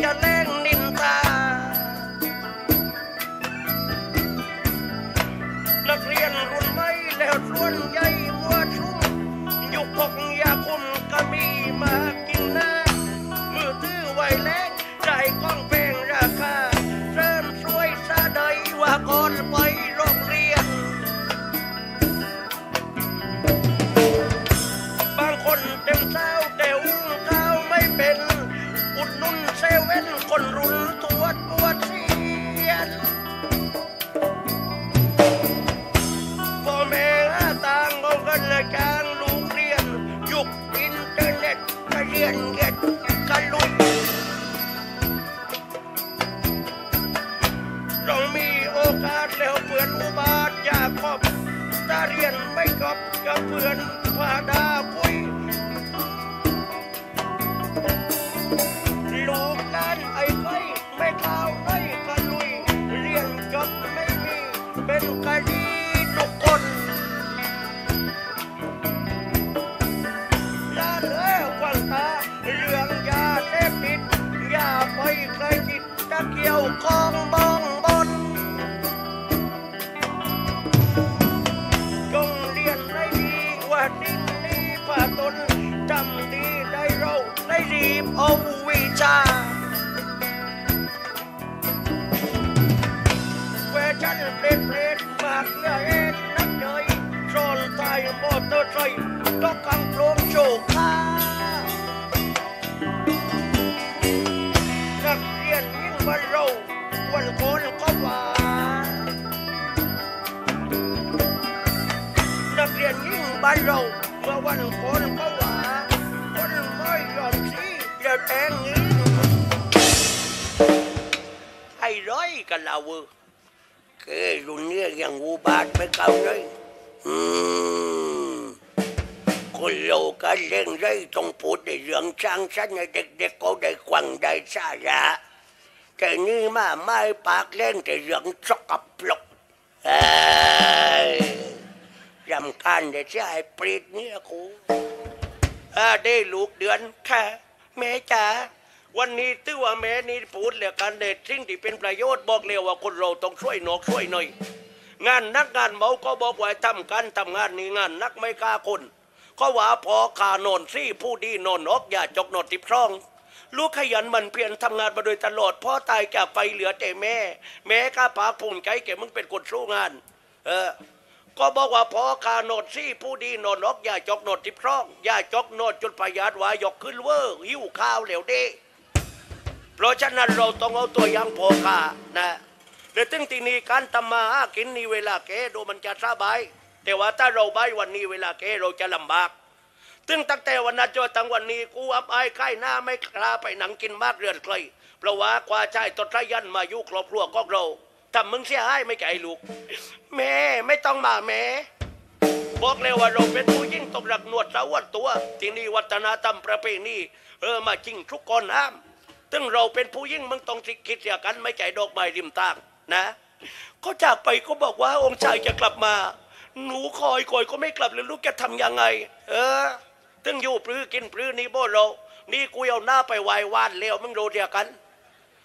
your name. ตาเรียนไม่กอบกับเพื่อนผ่าดาปุย บ้านเราเมื่อวันคนก็ว่าคนไม่ยอมสีจะแทงนี้ไอ้ร้อยกันเราเว้ยเครุ่นเนี้ยยังอูบาทไม่เก่าเลยอืมคนเราก็เล่นไรต้องพูดในเรื่องช่างสั้นให้เด็กๆเขาได้ควังได้สาระแต่นี่มาไม่ปากเล่นแต่เรื่องสกปรกเอ้ รำคาญเด็กชายปรีดเนี่ยกูได้ลูกเดือนค่ะ แม่จ๋าวันนี้ตื้อว่าแม่นี่พูดเหลือกันเด็ดสิ่งที่เป็นประโยชน์บอกเลยว่าคนเราต้องช่วยหนอกช่วยหน่อย งานนักงานเมาก็บอกว่าทำกันทำงานนี่งานนักไม่กล้าคนก็ว่าพอขานอนซี่ผู้ดีนอนออกอย่าจกนอนติบช่องลูกขยันหมันเพียรทำงานมาโดยตลอดพ่อตายจากไปเหลือแต่แม่ แม่ข้าปากภูมิใจแกมึงเป็นคนสู้งาน เออ ก็บอกว่าพอคาโนดซี่ผู้ดีโนนกอย่าจกโนดทิพร่องอย่าจกโนดจนพยาดวายกขึ้นเวอร์หิวข้าวเหลวเด้เพราะฉะนั้นเราต้องเอาตัวอย่างพอคานะเดี๋ยวตึงทีนี้การทำมาหากินนี่เวลาแกดูมันจะสบาย แต่ว่าถ้าเราใบายวันนี้เวลาแกเราจะลำบากตึงตั้งแต่วันนั้นจนถึงวันนี้กูอับอายใกล้หน้าไม่กล้าไปหนังกินมากเรือนใครเพราะว่ากว่าชายตดทะยันมายุครอบครัวของเรา ทำมึงเสียหายไม่แก่ลูก แม่ไม่ต้องมาแม่ บอกเลยว่าเราเป็นผู้ยิ่งต้องรักหนวดสาวดตัว ที่นี่วัฒนธรรมประเพณีเออมาจริงทุกคนห้ามตึงเราเป็นผู้ยิ่งมึงต้องสิคิดเสียกันไม่ใจดอกไม้ริมทางนะเขาจากไปก็บอกว่าองค์ชายจะกลับมา หนูคอยคอยก็ไม่กลับเลยลูกจะทำยังไง เออตึงอยู่ปลื้อกินปลื้อนี่โบเรานี่กูเอาหน้าไปไหว้วานแล้วมึงโดเดียกัน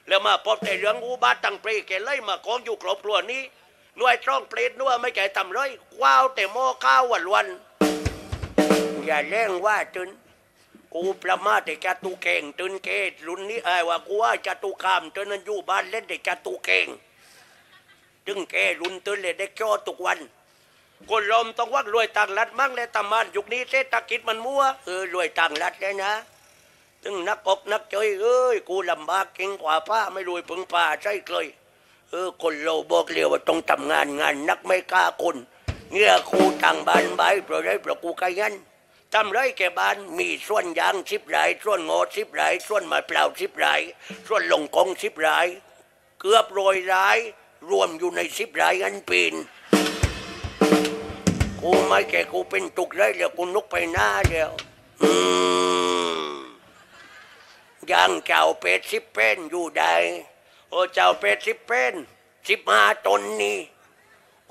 แล้วมาพบแต่เรื่องอุบาทตังเปรแกไล่มากองอยู่ครอบครัวนี้หน่วยตรองเปรตนัวไม่แก่ทำเลยว้าวแต่หม้อข้าววันวันอย่าเล่งว่าจนกูประมาทแต่จตุเก่งจนเกตรุ่นนี้ไอ้ว่ากูว่าจตุคามจนนั้นอยู่บ้านเล่นแต่จตุเก่งจึงแกรุ่นตื่นเลยได้จ้อทุกวันคนลมต้องว่ารวยต่างรัฐมั่งและตำมานยุคนี้เศรษฐกิจมันมั่วเออรวยต่างรัฐเลยนะ ถึงนักอกนักใจเอ้ยกูลำบากเก่งกว่าป้าไม่รวยพึ่งป้าใช่เคยเออคนเราบอกเรียวว่าต้องทำงานงานนักไม่กล้าคนเงี้ยกูต่างบ้านใบเพราะไรเพราะกูขยันทำไรแกบ้านมีส่วนยางสิบไรส่วนงอสิบไรส่วนมะพร้าวสิบไรส่วนลงกองสิบไรเกือบโรยรายรวมอยู่ในสิบไรอันปีนกูไม่แกกูเป็นตุกไรเดี๋ยวกูนุกไปหน้าเดียวอืม ย่างเจ้าเป็ดสิบเป็นอยู่ได้โอ้เจ้าเป็ดสิบเป็นสิบห้าตนนี่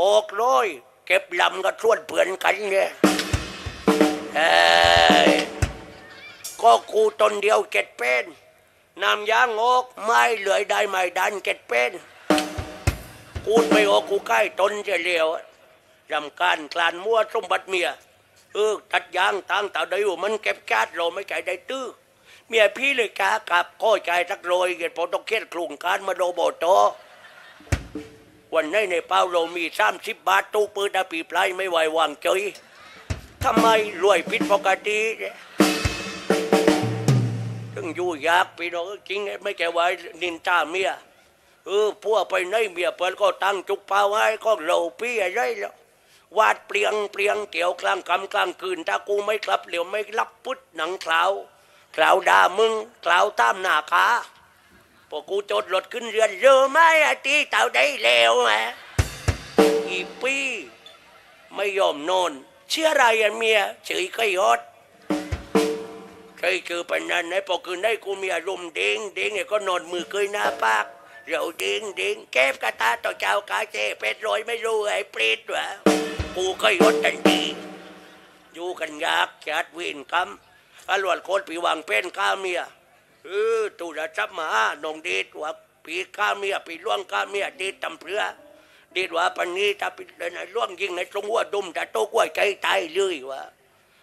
ออกร้อยเก็บลำก็ชวนเพื่อนกันเนี่ยเอ้ยก็กูตนเดียวเก็ดเป็นนำยางออกไม่เหลือได้ไม่ดันเก็ดเป็นกูไม่ออกกูใกล้ตนจะเลียวรำการกลานมั่วสมบัติเมียเออตัดยางตั้งแต่ได้อยู่มันเก็บแก๊สเราไม่ใจได้ตื้อ เมียพี่เลยกากับก็ใจสักโรยเกิดพอต้องเครียดกลุ่มการมาโดโบโต วันนี้ในเป้าเรามีสามสิบบาทตู้ปืนดาปีปลายไม่ไหววางใจทำไมรวยผิดปกติถึงอยู่ยากพี่น้องจริงไม่แก่ไว้นินจาเมียเออพวกไปในเมียเปิดก็ตั้งจุกเป้าให้ก็เราพี่อะไรแล้ววาดเปลียงเปลียงเกี่ยวกลางคำกลางคืนถ้ากูไม่กลับเหลียวไม่รับพุทธหนังขาว กล่าวด่ามึงกล่าวตามหน้าขาพอกูจดรถขึ้นเรือนเรือไหม่ไอ้ตีเต่าได้แล้วฮะอีปีไม่ยอมนอน เชื่ออะไรอะเมียเฉยก็ยอดเคยคือปันนั้นไอ้พอคืนได้กูมีอารมณ์เด้งเด้งไอ้ก็นอนมือเคยหน้าปากเราเด้งเด้งแก้บกระตาต่อเจ้ากาเจเป็ดรอยไม่รู้ไอ้ปรตวะกูก็ยอดทันทีอยู่กันยากจัดวินกรรม อรวดโคตรปีวังเป็นข้าเมียเออตูระจับมาหนองเดชว่าปีข้าเมียปีล่วงข้าเมียเดชตำเพื่อดีดว่าปันนี้ถ้าเป็นในร่วงยิงในตรงหัวดุมจะโตกว่าใจตายเลยวะ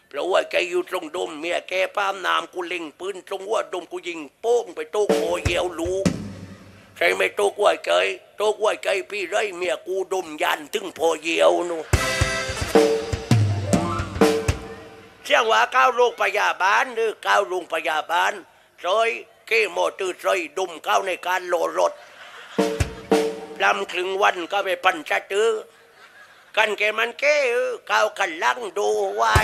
เพราะว่าใจอยู่ตรงดุมเมียแกป้ามนามกูเล็งปืนตรงหัวดุมกูยิงโป้งไปโตกโอเยียวลูกใช่ไม่โตกว่าใจโตกว่าใจพี่ไรเมียกูดุมยันถึงพอเยียวนู สียงว่าก้าวโรงพยาบาลหรือก้าวโรงพยาบาลซอยเกโมตือซอยดุมก้าวในการโลรถลำครึ่งวันก็ไปปั่นชะตือกันแกมันเก้เก้าวกันลังดูไว้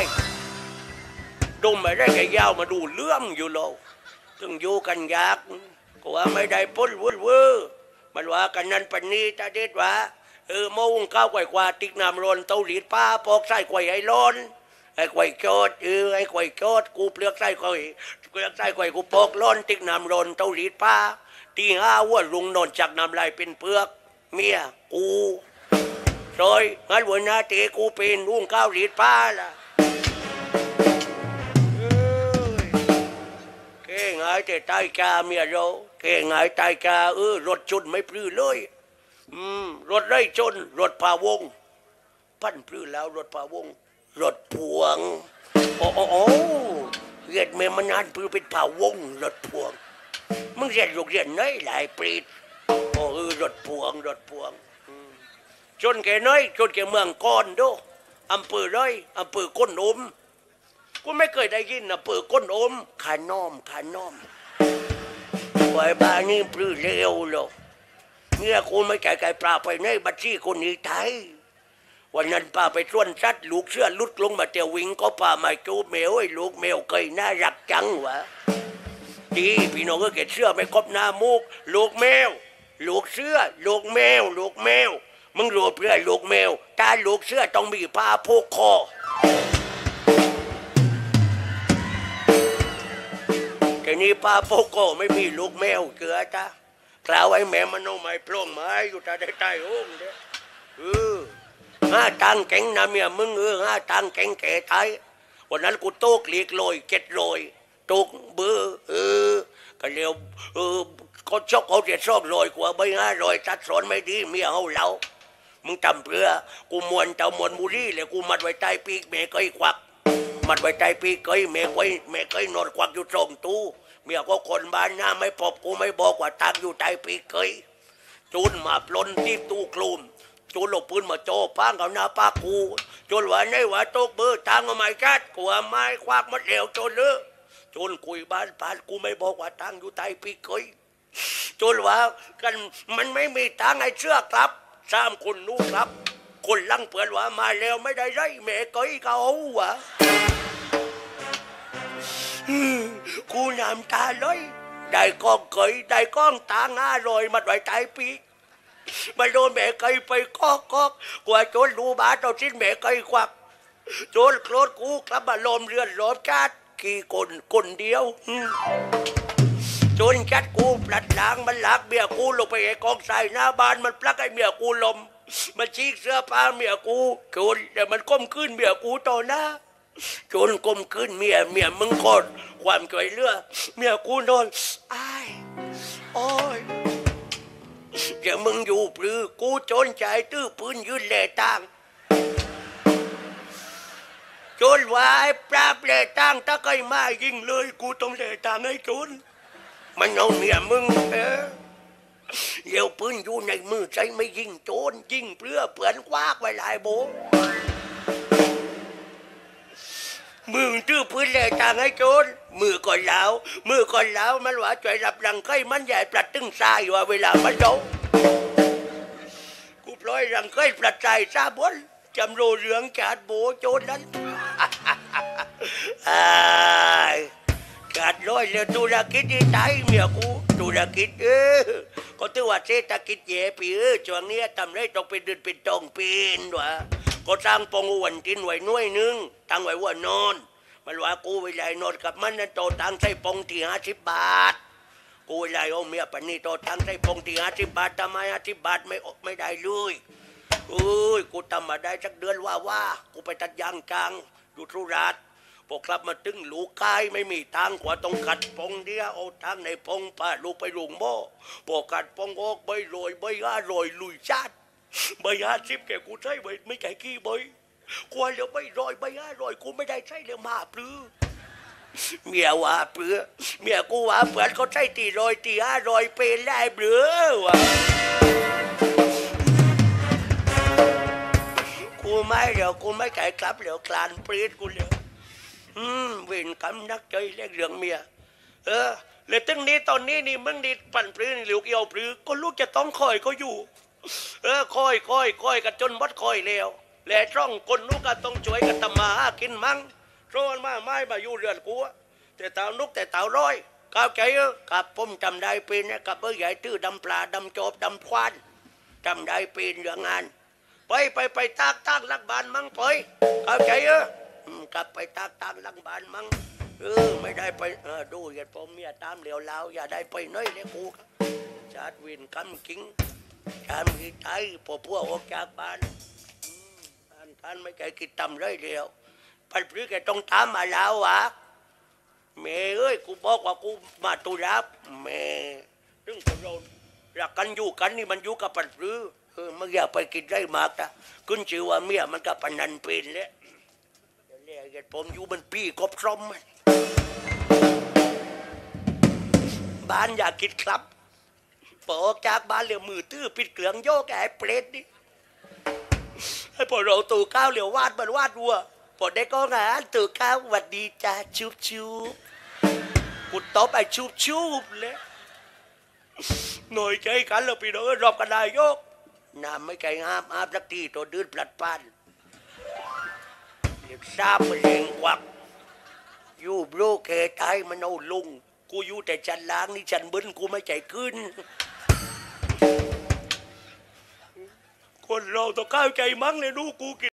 ดุมไม่ได้แกยาวมาดูเรื่องอยู่โลกซึ่งอยู่กันยากก็ว่าไม่ได้พ้นวุ่นวอร์มันว่ากันนั้นปันนี้ตาเด็ดว่าเออมงก้าวไกวกว่าติกน้ำรนเตาหลีดป้าปอกไส้ไกวไอ้ร้อน ไอ้ไกวโจดเออไอ้ไกวโจดกูเปลือกไส้ไกวเปลือกไส้ไกวกูปอกร้นติ๊กน้ำร้อนเตาหลีดป้าตีห้าว่าลุงนอนจากน้ำลายเป็นเปลือกเมียกูซอยงั้นวันนาเตกูเป็นลุงก้าวหลีดป้าล่ะเอ้ยแกไงแต่ตายกาเมียเราแกไงตายกาเออรถชนไม่ปลื้อเลยอืมรถไล่ชนรถพาวง ปั้นปลื้อแล้วรถพาวง รถพวงโอ้โอ้โอ้เรียนเมมันนานปลื้อเป็นพาวงรถพวง มึงเรียนโรงเรียนไหนหลายปรีดโอ้เออรถพวงรถพวงอืมจนแกน้อยจนแกเมืองก้อนโดอำเภอร้อยอำเภอก้นอมกูไม่เคยได้ยินอำเภอก้นอมขาน้อมขาน้อมไว้บ้านนี่ปลื้อเร็วหรอกเนี่ยกูไม่ใจไก่ปลาไปในบัญชีคนนี้ไทย วันนั้นป้าไปส่วนสัตว์ลูกเสื้อลุดลงมาเตียววิงก็ป้ามาจูบแมวไอ้ลูกแมวเคยน่ารักจังวะดีพี่น้องก็เก็บเสื้อไม่ครบหน้ามุกลูกแมวลูกเสื้อลูกแมวลูกแมวมึงรู้เพื่อลูกแมวถ้าลูกเสื้อต้องมีผ้าผูกคอแต่นี่ผ้าผูกคอไม่มีลูกแมวเกลือจ้ากล่าวไอ้แม่มันเอาไม้โปร่งไม้อยู่ตาได้ใต้ห้องเด้อ ห้าตังแก่งนะเมียมึงเออห้าตังแก่งแก่ไทยวันนั้นกูโต๊กเลีกลอยเจ็ดลอยตกเบือเออก็เร็วเออก็ชกเขาเจะชอบลอยกว่าใบห้าลอยตัดสอนไม่ดีเมียเขาเรามึงจำเพื่อกูมวนเจ้ามวนมุรีเลยกูมัดไว้ใต้ปีกแม่ก้อยควักมัดไว้ใต้ปีกก้อยแม่ก้อยแม่ก้อยนอนควักอยู่ตรงตู้เมียก็คนบ้านหน้าไม่พบกูไม่บอกว่าตักอยู่ใต้ปีกก้อยจูนมาปล้นที่ตู้คลุม จูนหลบปืนมาโจพังกับหน้าปากกูจนว่าในหว่าตกเบอร์ทางเอาไม้จัดกลัวไม้ควักมัดเหลวจนเลือจนคุยบ้านผ่านกูไม่บอกว่าตังอยู่ใต้ปีกเกยจนว่ากันมันไม่มีตังให้เชื่อกลับสามคนนู้ครับ คนลังเปือนว่ามาแล้วไม่ได้ไรแม่เกยเขาอาวะกูน้ำตาเลยได้ก้องเกยได้ก้องตางาลอยมาไว้ใต้ปีก มาโดนแม่เกยไปกอกกอกกว่าจนรู้บาเอาสิ้นแม่เกยควักโจนโคลดกูกลับมาลมเรือนลมจัดกี่คนคนเดียวจนจัดกูปลัดล้างมันลักเมียกูลงไปไอ้กองใส่หน้าบ้านมันปลักไอ้เมียกูลม มันชีกเสื้อผ้าเมียกูจนแต่มันก้มขึ้นเมียกูต่อหน้าจนก้มขึ้นเมียเมียมึงกดความช่วยเลือ เมียกูนอนอ้ายอ้ย อย่ามึงอยู่ปลือกูจนใจตื้อปืนยืนเลต่างจนวายปราบเลตังถ้าใครมายิงเลย กูต้องเลตังให้จนมันเอาเมียมึงเออเดี๋ยวปืนอยู่ในมือใจไม่ยิงโจรยิงเพื่อเปลือนควากไว้หลายโบ มึงตื้อปืนแหล่ตั้งให้โจรมือก่อนแล้ว มือก่อนแล้วมันว่าจ่อยรับรังไข่มันใหญ่ปลัดตึงทรายว่าเวลามันโดนกูปล่อยรังไข่ปลัดทรายซาบนจำโรเรืองจาดโบโจรนั้นขาดร้อยเลยธุรกิจที่ไทยเมียกูธุรกิจเออก็ถือว่าเศรษฐกิจแย่ปีเออช่วงเนี้ยทำไรต้องเป็นเดือนเป็นตองปีนวะ ก็สร้างปองวันกินไว้หน้วยหนึงตั้งไว้ว่านอนมันว่ากูเวลานอนกับมันนั่นโตตังใส่ปองที่ห้าสิบบาท กูเวลาเอาเมียปันนี่โตตังใส่ปองที่ห้าสิบบาททำไมห้าสิบบาทไม่ออกไม่ได้เลยเอ้ยกูทำมาได้สักเดือนว่าว่า กูไปตัดยางกลางดูทุรัตพอกลับมาตึงหลูกายไม่มีตังค์กว่าต้องขัดปองเดียวเอาตังในปองป้าลูกไปลุงโม่พอกัดปองออกใบโรยใบห้าโรยลุยชาติ ใบห้าสิบแกกูใช้ใบไม่ไก่ขี้ใบกว่าเหลือใบโรอยใบห้าโรยกูไม่ได้ใช้เลยมาปลื้อเมียว่าเปลือเมียกูว่าเปลือนเขาใช้ตีรอยตีห้ารอยเป็นได้เปลือวะกูไม่เดี๋ยวกูไม่ไก่กลับเดี๋ยวคลานปรีดกูเดี๋ยวอืมเวินกำนักใจเรียกเรื่องเมีย เออแล้วตึงนี้ตอนนี้นี่มึงดีปั่นปลื้นหลิวเกี่ยวปลื้อก็ลูกจะต้องคอยก็อยู่ เออคอยคอยคอยกันจนวัดคอยแล้วแหล่ช่องคนลูกก็ต้องช่วยกันทำมาหากินมั้งโซนมาไม่มาอยู่เรือนกูอะแต่เต่านุกแต่เต่าร้อยก้าวใจเออกับผมจำได้ป็นนะกับเออใหญ่ตื้อดำปลาดำโจบดำควานจำได้ป็นเรื่องงาน ไปไปไปตากตากลักบานมั้งไปก้าวใจเออกลับไปตากตากลักบานมั้งเออไม่ได้ไปเออดูอย่าผมเมียตามเหลียวลาวอย่าได้ไปน้อยเลยกูชาติวินกำกิ้ง ทำที่ไทยพอพวกออกจากบ้านท่านท่านไม่เคยคิดทำเลยเดียวปันปรือแกต้องตามมาแล้ววะแม่เอ้ยกูบอกว่ากูมาตุรับแม่ถึงคนเรารักกันอยู่กันนี่มันอยู่กับปันปรือเออมันอย่าไปกินได้มากนะขึ้นชื่อว่าเมียมันกับปนนันเป็นแล้วเดี๋ยวเรียกผมอยู่มันปีกบซ้อมบ้านอยากคิดครับ พอออกจากบ้านเหลียมือตื้อปิดเกลืองโยกไอ้เปรตนี่ให้พอเราตู่ข้าวเหลียววาดมันวาดวัวพอได้ก็งานตู่ข้าวหวัดดีจ้าชุบชุบกูตบไอ้ชุบชุบเลยหน่อยใจกันแล้วพี่น้องเอ้ยรอบกันได้โยกน้ำไม่ไกลงามอาบสักทีตัวดื้นพลัดพรานเรียกทราบมันเองกวักอยู่โบรเคตายมันเอาลุง กูอยู่แต่ชั้นล่างนี่ชั้นบนกูไม่ใจขึ้น คนเราต้องเข้าใจมั้งเลยดูกูกิน